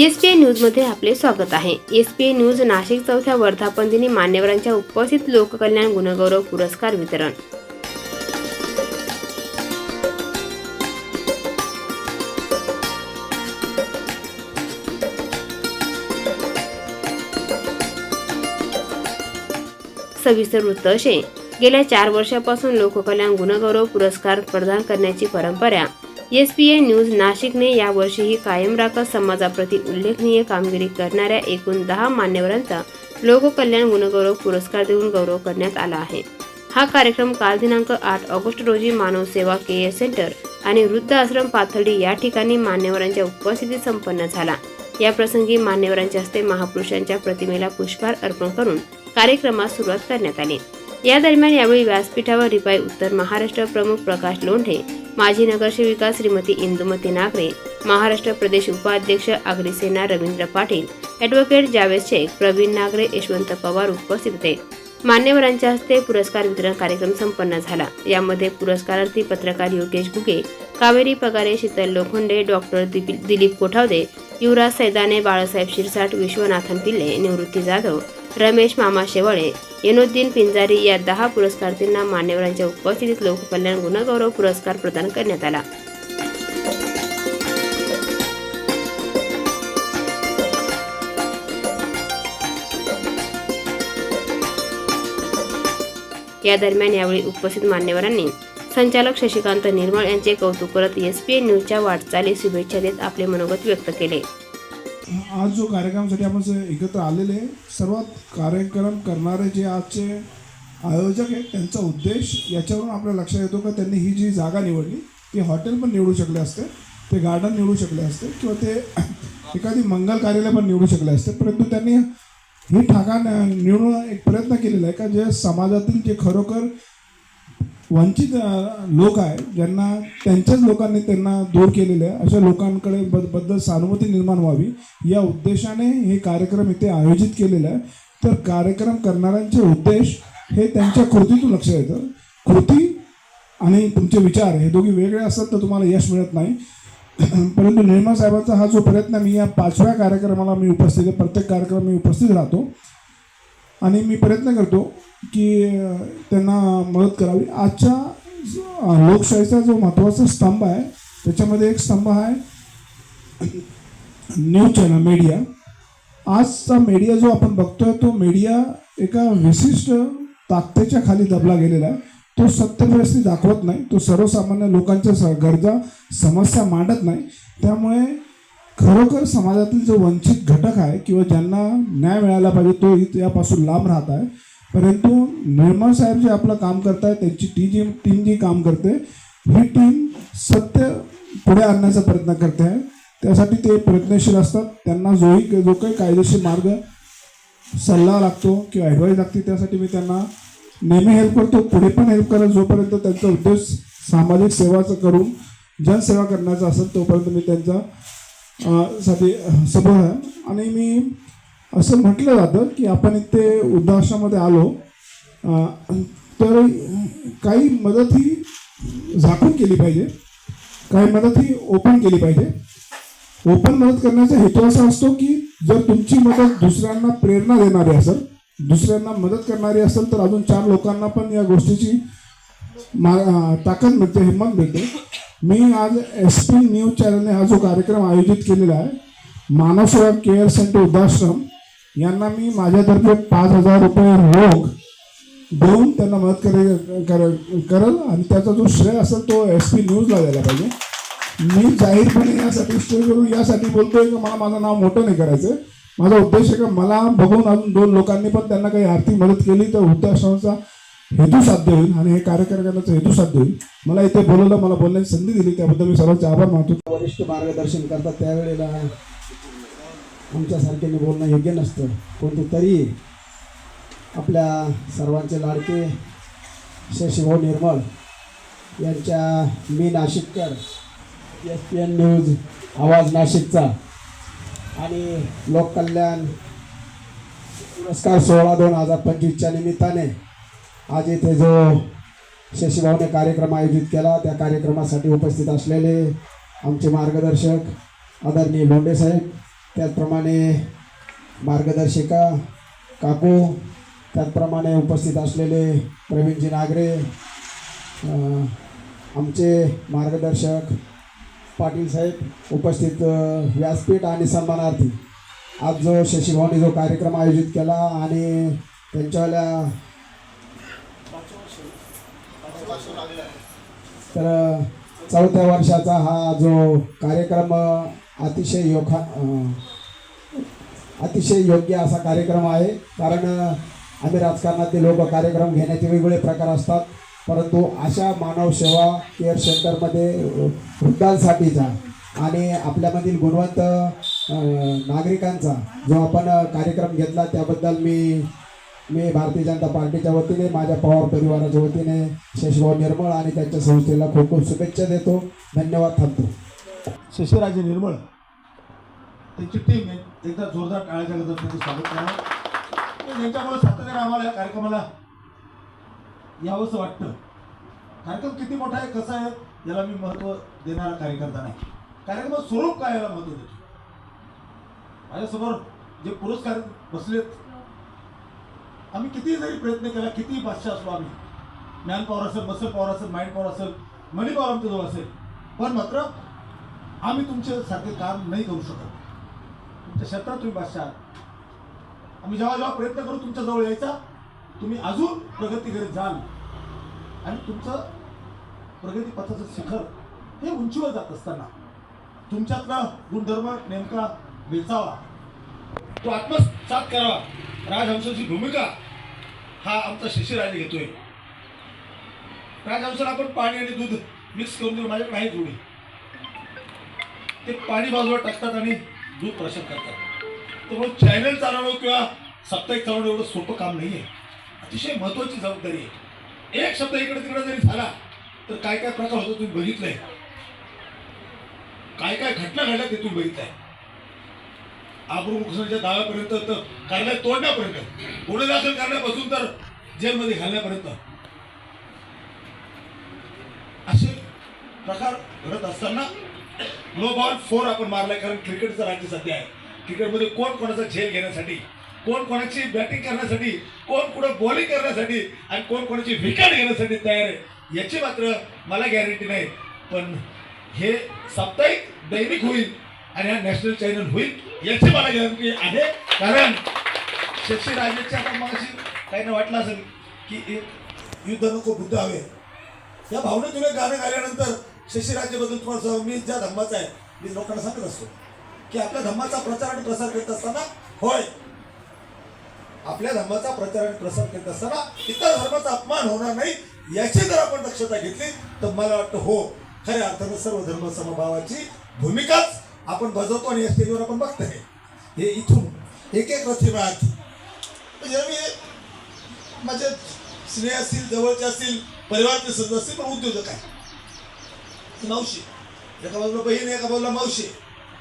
S P N न्यूजमध्ये आपले स्वागत आहे. एस पी न्यूज नाशिक चौथ्या वर्धापन दिनी मान्यवरांच्या उपस्थित लोककल्याण गुणगौरव पुरस्कार वितरण. सविस्तर वृत्त असे. गेल्या चार वर्षापासून लोककल्याण गुणगौरव पुरस्कार प्रदान करण्याची परंपरा एस पी ए न्यूज नाशिकने यावर्षीही कायम राखत समाजाप्रती उल्लेखनीय कामगिरी करणाऱ्या एकूण दहा मान्यवरांचा लोककल्याण गुणगौरव पुरस्कार देऊन गौरव करण्यात आला आहे. हा कार्यक्रम काल दिनांक आठ ऑगस्ट रोजी मानव सेवा के एस सेंटर आणि वृद्ध आश्रम पाथर्डी या ठिकाणी मान्यवरांच्या उपस्थितीत संपन्न झाला. या प्रसंगी मान्यवरांच्या हस्ते महापुरुषांच्या प्रतिमेला पुष्पहार अर्पण करून कार्यक्रमास सुरुवात करण्यात आली. या दरम्यान यावेळी व्यासपीठावर रिपाई उत्तर महाराष्ट्र प्रमुख प्रकाश लोंढे माजी नगरसेविका श्रीमती इंदुमती नागरे महाराष्ट्र प्रदेश उपाध्यक्ष आगरीसेना रवींद्र पाटील ॲडव्होकेट जावेद शेख प्रवीण नागरे यशवंत पवार उपस्थित होते. मान्यवरांच्या हस्ते पुरस्कार वितरण कार्यक्रम संपन्न झाला. यामध्ये पुरस्कारार्थी पत्रकार योगेश गुगे कावेरी पगारे शीतल लोखंडे डॉक्टर दिपी- दिलीप कोठावदे युवराज सैदाने बाळासाहेब शिरसाट विश्वनाथन पिल्ले निवृत्ती जाधव रमेश मामा शेवळे येनुद्दीन पिंजारी या दहा पुरस्कारार्थींना मान्यवरांच्या उपस्थितीत लोककल्याण गुणगौरव पुरस्कार प्रदान करण्यात आला. या दरम्यान यावेळी उपस्थित मान्यवरांनी संचालक शशिकांत निर्मळ यांचे कौतुक करत एस पी एन न्यूजच्या वाटचाली शुभेच्छा देत आपले मनोगत व्यक्त केले. आज जो कार्यक्रमासाठी आपण एकत्र आलेले सर्वात कार्यक्रम करणारे जे आजचे आयोजक आहेत त्यांचा उद्देश याच्यावरून आपल्या लक्षात येतो का त्यांनी ही जी जागा निवडली ती हॉटेल पण निवडू शकले असते ते गार्डन निवडू शकले असते किंवा ते एखादी मंगल कार्यालय पण निवडू शकले असते परंतु त्यांनी ही ठाका न- निवडून एक प्रयत्न केलेला आहे का जे समाजातील जे खरोखर वंचित लोक आहे ज्यांना त्यांच्याच लोकांनी त्यांना दूर केलेलं आहे अशा लोकांकडे बदबद्दल सहानुभूती निर्माण व्हावी या उद्देशाने हे कार्यक्रम इथे आयोजित केलेला आहे. तर कार्यक्रम करणाऱ्यांचे उद्देश हे त्यांच्या कृतीतून लक्षात येतं कृती आणि तुमचे विचार हे दोघी वेगळे असतात तर तुम्हाला यश मिळत नाही. परंतु निर्मळ साहेबांचा हा जो प्रयत्न मी या पाचव्या कार्यक्रमाला मी उपस्थित आहे प्रत्येक कार्यक्रम मी उपस्थित राहतो. आणि मी प्रयत्न करतो की त्यांना मदत करावी. आजच्या लोकशाहीचा जो महत्त्वाचा स्तंभ आहे त्याच्यामध्ये एक स्तंभ आहे न्यूज चॅनल मीडिया. आजचा मीडिया जो आपण बघतोय तो मीडिया एका विशिष्ट ताकदीच्या खाली दबला गेलेला आहे. तो सत्य दाखवत नाही. तो सर्वसामान्य लोकांच्या स गरजा समस्या मांडत नाही. त्यामुळे खरोखर समाजातील जो वंचित घटक आहे किंवा ज्यांना न्याय मिळायला पाहिजे तो यापासून लांब राहत आहे. परंतु निर्मळ साहेब जे आपलं काम करतायत त्यांची टी जी टीम जी काम करते ही टीम सत्य पुढे आणण्याचा प्रयत्न करते. आहे त्यासाठी ते प्रयत्नशील असतात. त्यांना जोही जो काही कायदेशीर मार्ग सल्ला लागतो किंवा ॲडवाईस लागते त्यासाठी मी त्यांना नेहमी हेल्प करतो. पुढे पण हेल्प करेल जोपर्यंत त्यांचा उद्देश सामाजिक सेवाचं करून जनसेवा करण्याचा असेल तोपर्यंत मी त्यांचा साठी सभा आहे. आणि मी असं म्हटलं जातं की आपण इथे वृद्धाश्रमामध्ये आलो तर काही मदत ही झाकून केली पाहिजे काही मदत ही ओपन केली पाहिजे. ओपन मदत करण्याचा हेतू असा असतो की जर तुमची मदत दुसऱ्यांना प्रेरणा देणारी असेल दुसऱ्यांना मदत करणारी असेल तर अजून चार लोकांना पण या गोष्टीची मा ताकद मिळते हिंमत मिळते. मी आज एस पी न्यूज चॅनलने हा जो कार्यक्रम आयोजित केलेला आहे मानवसेवा केअर सेंटर वृद्धाश्रम यांना मी माझ्यातर्फे पाच हजार रुपये रोख देऊन त्यांना मदत करे कर करल आणि त्याचा जो श्रेय असेल तो एस पी न्यूजला द्यायला पाहिजे. मी जाहीरपणे यासाठी स्टेजवरून यासाठी बोलतोय की मला माझं नाव मोठं नाही करायचं माझा उद्देश आहे का मला बघून अजून दोन लोकांनी पण त्यांना काही आर्थिक मदत केली तर वृद्धाश्रमाचा हेतू साध्य होईल आणि हे कार्यक्रम हेतू साध्य होईल. मला इथे बोलवलं मला बोलण्याची संधी दिली. त्याबद्दल मी सर्वांचे आभार मानतो. वरिष्ठ मार्गदर्शन करतात त्यावेळेला आमच्यासारख्याने बोलणं योग्य नसतं. कोणते तरी आपल्या सर्वांचे लाडके शशिभाऊ निर्मळ यांच्या मी नाशिककर एस पी एन न्यूज आवाज नाशिकचा आणि लोककल्याण पुरस्कार सोहळा दोन हजार पंचवीसच्या निमित्ताने आज इथे जो शशिभाऊने कार्यक्रम आयोजित केला त्या कार्यक्रमासाठी उपस्थित असलेले आमचे मार्गदर्शक आदरणीय लोंढे साहेब त्याचप्रमाणे मार्गदर्शिका काकू त्याचप्रमाणे उपस्थित असलेले प्रवीणजी नागरे आमचे मार्गदर्शक पाटील साहेब उपस्थित व्यासपीठ आणि सन्मानार्थी. आज जो शशिभाऊने जो कार्यक्रम आयोजित केला आणि त्यांच्यावाल्या तर चौथ्या वर्षाचा हा जो कार्यक्रम अतिशय योखा अतिशय योग्य असा कार्यक्रम आहे. कारण आम्ही राजकारणातील लोक कार्यक्रम घेण्याचे वेगवेगळे प्रकार असतात. परंतु अशा मानव सेवा केअर सेंटरमध्ये वृद्धांसाठीचा आणि आपल्यामधील गुणवंत नागरिकांचा जो आपण कार्यक्रम घेतला त्याबद्दल मी मी भारतीय जनता पार्टीच्या वतीने माझ्या पवार परिवाराच्या वतीने शेषभाऊ निर्मळ आणि त्यांच्या संस्थेला खूप खूप शुभेच्छा देतो. धन्यवाद थांबतो. शशिराजे निर्मळ. त्यांची टीम एकदा जोरदार टाळ्याच्या गजर त्यांचं स्वागत करावं त्यांच्यामुळे सातत्याने आम्हाला या कार्यक्रमाला यावंसं वाटतं. कार्यक्रम किती मोठा आहे कसा आहे याला मी महत्त्व देणारा कार्यकर्ता नाही. कार्यक्रमाचं स्वरूप काय याला महत्त्व देतो. माझ्यासमोर जे पुरस्कार बसलेत आम्ही किती जरी प्रयत्न केला किती बादशाह असलो आम्ही. मॅन पॉवर असेल मसल पॉवर असेल माइंड पॉवर असेल मनी पॉवर आमच्याजवळ असेल. पण मात्र आम्ही तुमचे सारखे काम नाही करू शकत. तुमच्या क्षेत्रात तुम्ही बादशाह आम्ही जेव्हा जेव्हा प्रयत्न करू तुमच्या जवळ यायचा तुम्ही अजून प्रगती करीत जाल. आणि तुमचं प्रगतीपथाचं शिखर हे उंचीवर जात असताना तुमच्यातला गुणधर्म नेमका वेचावा तो आत्मसात करावा. राजहंसाची भूमिका हा आमचा शिशिराने घेतोय. राजहंसाला आपण पाणी आणि दूध मिक्स करून देऊ माझ्याकडे नाही जोडी ते पाणी बाजूला टाकतात आणि दूध प्रशन करतात. त्यामुळे चॅनल चालवणं किंवा साप्ताहिक चालवणं एवढं सोपं काम नाही आहे अतिशय महत्त्वाची जबाबदारी आहे. एक शब्द इकडे तिकडे जरी झाला तर काय काय प्रकार होतो तुम्ही बघितलंय? काय काय घटना घडल्या ते तुम्ही बघितलंय? आबरू दाव्यापर्यंत तर कार्यालय तोडण्यापर्यंत. गुन्हे दाखल करण्यापासून तर जेलमध्ये घालण्यापर्यंत. असे प्रकार घडत असताना नो बॉल फोर आपण मारलाय कारण क्रिकेटचं राज्य सध्या आहे. क्रिकेटमध्ये कोण कोणाचा झेल घेण्यासाठी कोण कोणाची बॅटिंग करण्यासाठी कोण कुठं बॉलिंग करण्यासाठी आणि कोण कोणाची विकेट घेण्यासाठी तयार आहे याची मात्र मला गॅरंटी नाही. पण हे साप्ताहिक दैनिक होईल आणि हा नॅशनल चॅनल होईल याची मला गॅरंटी आहे. कारण शशी राजेच्या कामाशी मगाशी काही ना वाटलं असेल की एक युद्ध नको बुद्ध हवे. या भावनेतून एक गाणं गायल्यानंतर शशिराज्याबद्दल थोडंसं मी ज्या धर्माचा आहे मी लोकांना सांगत असतो की आपल्या धर्माचा प्रचार आणि प्रसार करत असताना होय आपल्या धर्माचा प्रचार आणि प्रसार करत असताना इतर धर्माचा अपमान होणार नाही याची जर आपण दक्षता घेतली तर मला वाटतं हो खऱ्या अर्थानं सर्व धर्म समभावाची भूमिकाच आपण बजावतो आणि या स्टेजवर आपण बघतोय. हे इथून एक एक रथी म्हणजे मी माझे स्नेह असतील जवळचे असतील परिवारचे सदस्य असतील पण उद्योजक आहे. मावशी. एका बाजूला बहीण एका बाजूला मावशी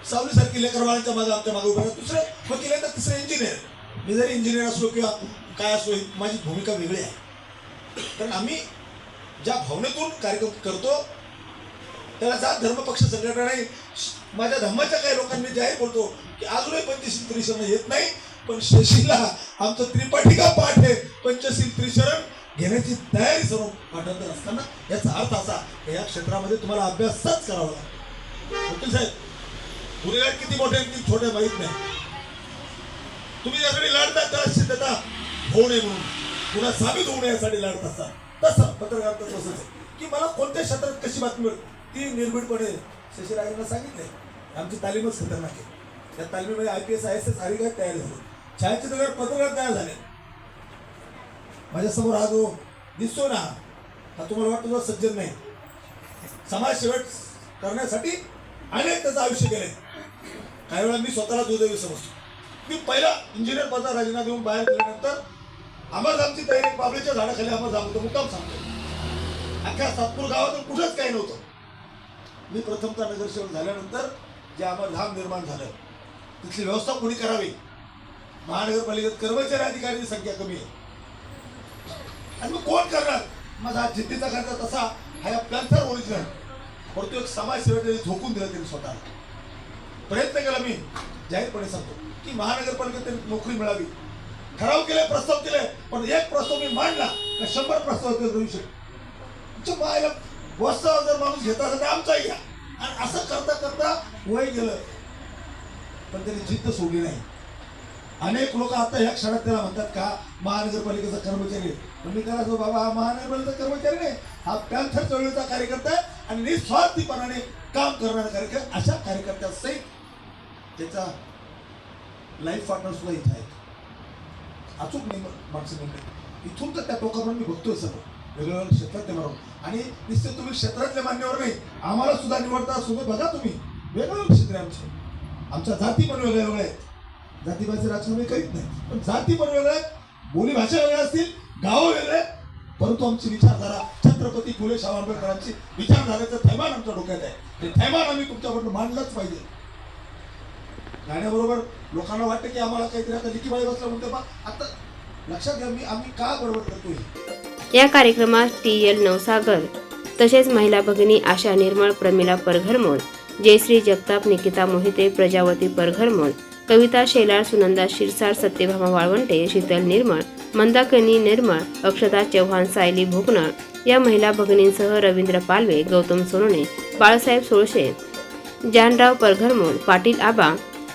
सावलीसारखी लेकर बाळांच्या मागे आमच्या मागे उभा राहतात. दुसरं वकील आहे तर तिसरं इंजिनियर मी जरी इंजिनियर असलो किंवा काय असलो माझी भूमिका वेगळी आहे. कारण आम्ही ज्या भावनेतून कार्यक्रम करतो त्याला जात धर्मपक्ष संघटना नाही. माझ्या धर्माच्या काही लोकांनी जाहीर बोलतो की अजूनही पंचशील त्रिशरण येत नाही पण शशीला आमचं त्रिपाठिका पाठ आहे. पंचशील त्रिशरण घेण्याची तयारी सर्व पाठांतर असताना याचा अर्थ असा की या क्षेत्रामध्ये तुम्हाला अभ्यासच करावा लागतो. वकील साहेब गुन्हेगार किती मोठे आहेत, किती छोटे माहीत नाही. तुम्ही यासाठी लढता त्याला सिद्धता होऊ नये म्हणून. पुन्हा साबित होऊ नये यासाठी लढत असता तसं पत्रकार तसंच आहे की मला कोणत्या क्षेत्रात कशी बातमी मिळेल ती निर्भीडपणे शशिराजांना सांगितले आमची तालीमच खतरनाक आहे. त्या तालमीमध्ये I P S I S S अधिकारी तयार झाले. छायाचित्रकार पत्रकार तयार झाले. माझ्यासमोर हा जो दिसतो ना हा तुम्हाला वाटतो जो सज्जन नाही. समाज शेवट करण्यासाठी अनेक त्याचं आयुष्य गेले काही वेळा मी स्वतःला दुर्दैवी समजतो. मी पहिला इंजिनियर पदाचा राजीनामा देऊन बाहेर गेल्यानंतर आम्हाला आमची तयारी बाबळीच्या झाडाखाली आम्हाला जाऊ होतो मुक्काम सांगतो अख्ख्या सातपूर गावातून कुठंच काही नव्हतं. मी प्रथमतः नगरसेवक झाल्यानंतर जे आम्हाला धाम निर्माण झालं तिथली व्यवस्था कोणी करावी? महानगरपालिकेत कर्मचारी अधिकाऱ्यांची संख्या कमी आहे. आणि मग कोण करणार? माझा जिद्दीचा खर्च तसा हा या पॅन्थर ओरिजिनल परंतु एक समाजसेवेने झोकून दिलं त्यांनी स्वतःला. प्रयत्न केला मी जाहीरपणे सांगतो. की महानगरपालिकेत त्यांनी नोकरी मिळावी. ठराव केले प्रस्ताव केले पण एक प्रस्ताव मी मांडला तर शंभर प्रस्ताव देऊ शकतो मायला वस्तावर जर माणूस घेत असेल तर आमचाही घ्या. आणि असं करता करता वय गेलं. पण त्यांनी जिद्द सोडली नाही. अनेक लोक आता ह्या क्षणात त्याला म्हणतात का महानगरपालिकेचा कर्मचारी आहे. पण मी बाबा हा महानगरपालिकेचा कर्मचारी नाही. हा पॅन्थर चळवळीचा कार्यकर्ता आहे आणि निस्वार्थीपणाने काम करणारा कार्यकर्ता अशा कार्यकर्त्यासहित त्याचा लाईफ पार्टनर सुद्धा इथं आहेत. अचूक नाही माणसं म्हणते इथून तर त्या टोकापर्यंत मी बघतोय सगळं. वेगवेगळ्या क्षेत्रातले बरोबर आणि निश्चित तुम्ही क्षेत्रातले मान्यवर नाही आम्हाला सुद्धा निवडता सुद्धा बघा तुम्ही. वेगवेगळे क्षेत्र आमचे. आमच्या जाती पण वेगळ्या वेगळ्या आहेत. जातीभाषे राजकारण काहीच नाही. पण जाती पण वेगळ्या बोलीभाषा वेगळ्या असतील गावं वेगळे. परंतु आमची विचारधारा छत्रपती फुले शाह आंबेडकरांची विचारधाराचं थैमान आमच्या डोक्यात आहे. ते थैमान आम्ही तुमच्याकडून मांडलंच पाहिजे. गाण्याबरोबर लोकांना वाटतं की आम्हाला काहीतरी आता लिखीबाई बसला म्हणते बा आता लक्षात घ्या मी आम्ही का बरोबर करतोय? या कार्यक्रमात टी एल नवसागर तसेच महिला भगिनी आशा निर्मळ प्रमिला परघरमोल जयश्री जगताप निकिता मोहिते प्रजावती परघरमोल कविता शेलार सुनंदा शिरसाट सत्यभामा वाळवंटे शीतल निर्मळ मंदाकिनी निर्मळ अक्षता चव्हाण सायली भोकनळ या महिला भगिनींसह रवींद्र पालवे गौतम सोनोने बाळासाहेब सोळशे जानराव परघरमोल पाटील आबा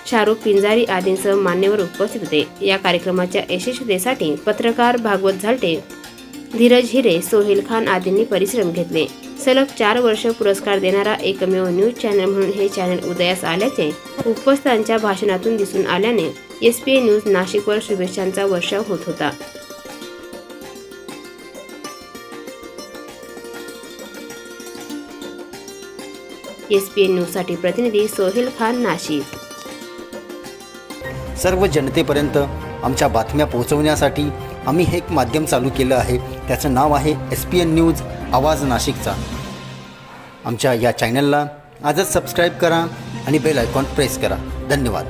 शाहरुख पिंजारी आदींसह मान्यवर उपस्थित होते. या कार्यक्रमाच्या यशस्वीतेसाठी पत्रकार भागवत झालटे धीरज हिरे सोहेल खान आदींनी परिश्रम घेतले. सलग चार वर्ष पुरस्कार देणारा एकमेव न्यूज चॅनल म्हणून हे चॅनल उदयास आल्याचे उपस्थांच्या भाषणातून दिसून आल्याने एस पी न्यूज नाशिकवर शुभेच्छांचा वर्षाव होत होता. एस पी एन न्यूजसाठी प्रतिनिधी सोहेल खान नाशिक. सर्व जनतेपर्यंत आमच्या बातम्या पोहोचवण्यासाठी आम्ही हे एक माध्यम चालू केलं आहे. त्याचं नाव आहे एस पी एन न्यूज. आवाज नाशिकचा. आमच्या या चॅनलला आजच सबस्क्राईब करा आणि बेल आयकॉन प्रेस करा. धन्यवाद.